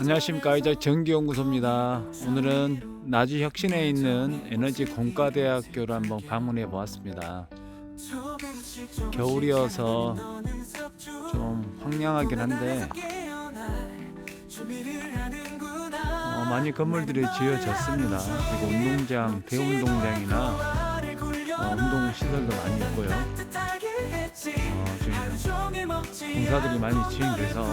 안녕하십니까 이제 전기연구소입니다. 오늘은 나주 혁신에 있는 에너지 공과대학교를 한번 방문해 보았습니다. 겨울이어서 좀 황량하긴 한데 어, 많이 건물들이 지어졌습니다. 그리고 운동장, 대운동장이나 어, 운동 시설도 많이 있고요. 공사들이 많이 진행돼서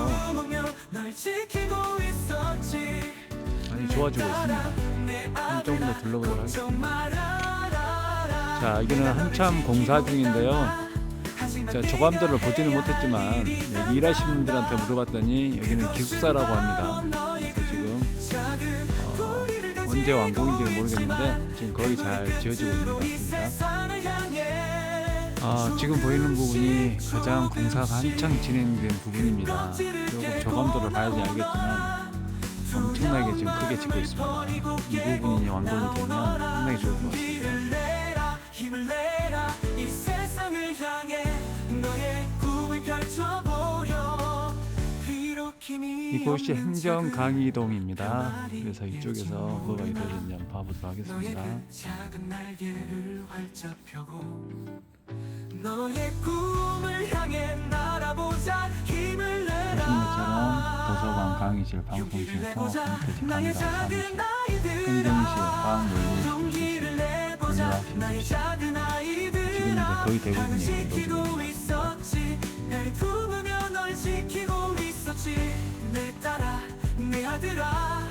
많이 좋아지고 있습니다. 좀더 둘러보도록 하겠습니다. 자, 여기는 한참 공사 중인데요. 자, 조감도를 보지는 못했지만 여기 일하시는 분들한테 물어봤더니 여기는 기숙사라고 합니다. 지금 어, 언제 완공인지는 모르겠는데 지금 거의 잘 지어지고 있는 것 같습니다. 아, 지금 보이는 부분이 가장 공사가 한창 진행된 부분입니다. 조금 저감도를 봐야지 알겠지만 엄청나게 지금 크게 짓고 있습니다. 이 부분이 완공이 되면 상당히 좋을 것 같습니다. 이곳이 행정 작은 강이동입니다. 그래서 이쪽에서 뭐가 이루어졌는지 한번 봐보도록 하겠습니다. 너의 꿈을 향해 날아보자. 힘을 내라. 것처럼 도서관, 강의실, 방송실, 통합 홈페이지, 나의 작은 아이들아. 용기를 내보자. 나의. 작은 아이들아. 지금 이제 거의 이루어지고 있습니다. 있었지. 날 품으며 널 지키고 있었지. 내 딸아 내 아들아.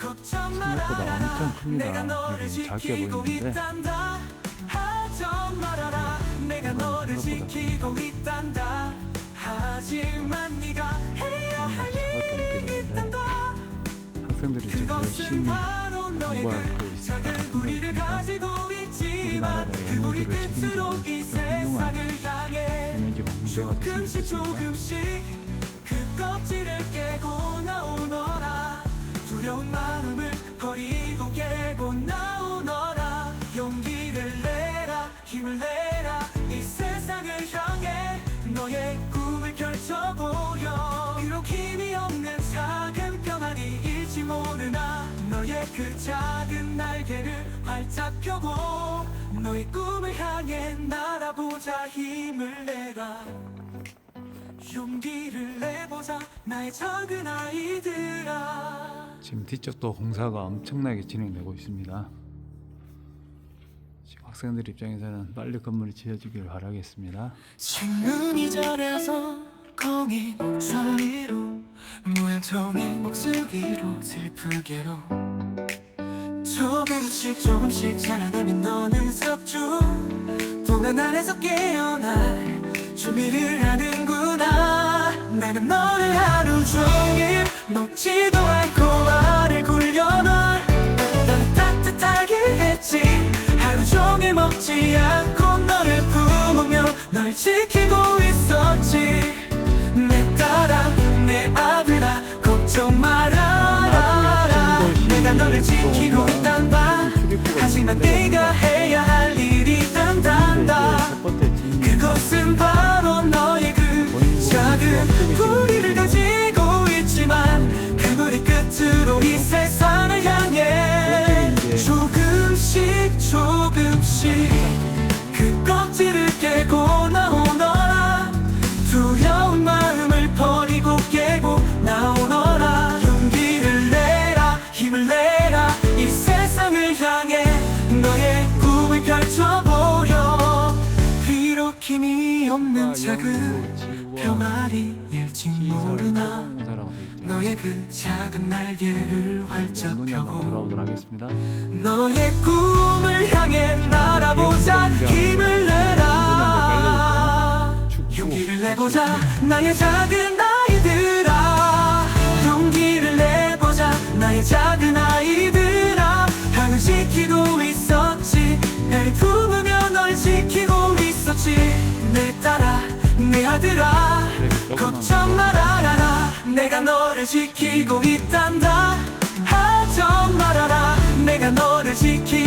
걱정 생각보다 말아라 엄청 큽니다. 내가 너를 지키고 보이는데. 있단다. 하지 말아라 내가 너를 지키고 있단다. 하지만 네가 해야 할 작게 일이 있단다. 학생들이 지금 열심히 그것은 바로 너의 공부하고 그. 작은 뿌리를 가지고 있지만 우리나라의 그 뿌리 끝으로 이 세상을 향해 에너지 문제가 됐으면 조금씩. 조금씩 그 껍질을 깨고 나오너라. 두려운 마음을 너의 꿈을 펼쳐보려 비록 힘이 없는 작은 병아리일지 모르나 너의 그 작은 날개를 활짝 펴고 너의 꿈을 향해 날아보자. 힘을 내라. 용기를 내보자. 나의 작은 아이들아. 지금 뒤쪽도 공사가 엄청나게 진행되고 있습니다. 학생들 입장에서는 빨리 건물이 지어지길 바라겠습니다. 신눈이 절에서 공이 사이로 모양통의 목소리로 슬프게로. 조금씩 조금씩 자라나면 너는 섭주. 동안 안에서 깨어날 준비를 하는구나. 나는 너를 하루 종일 먹지도 않고 알을 굴려놔. 나는 따뜻하게 했지 먹지 않고 너를 품으며 널 지키고 있었지. 내 딸아 내 아들아 걱정 말아라. 내가 너를 지키고 있단다 하지만 네가 힘이 없는 작은 병아리일지 모르나. 너의 그 작은 날개를 활짝 펴고. 너의 꿈을 향해 날아보자. 힘을 내라. 용기를 내보자. 나의 작은 아이들아. 용기를 내보자. 나의 작은 아이들아. 향을 지키고 아들아 걱정 말아라 내가 너를 지키고 있단다. 하정 말아라. 내가 너를 지키고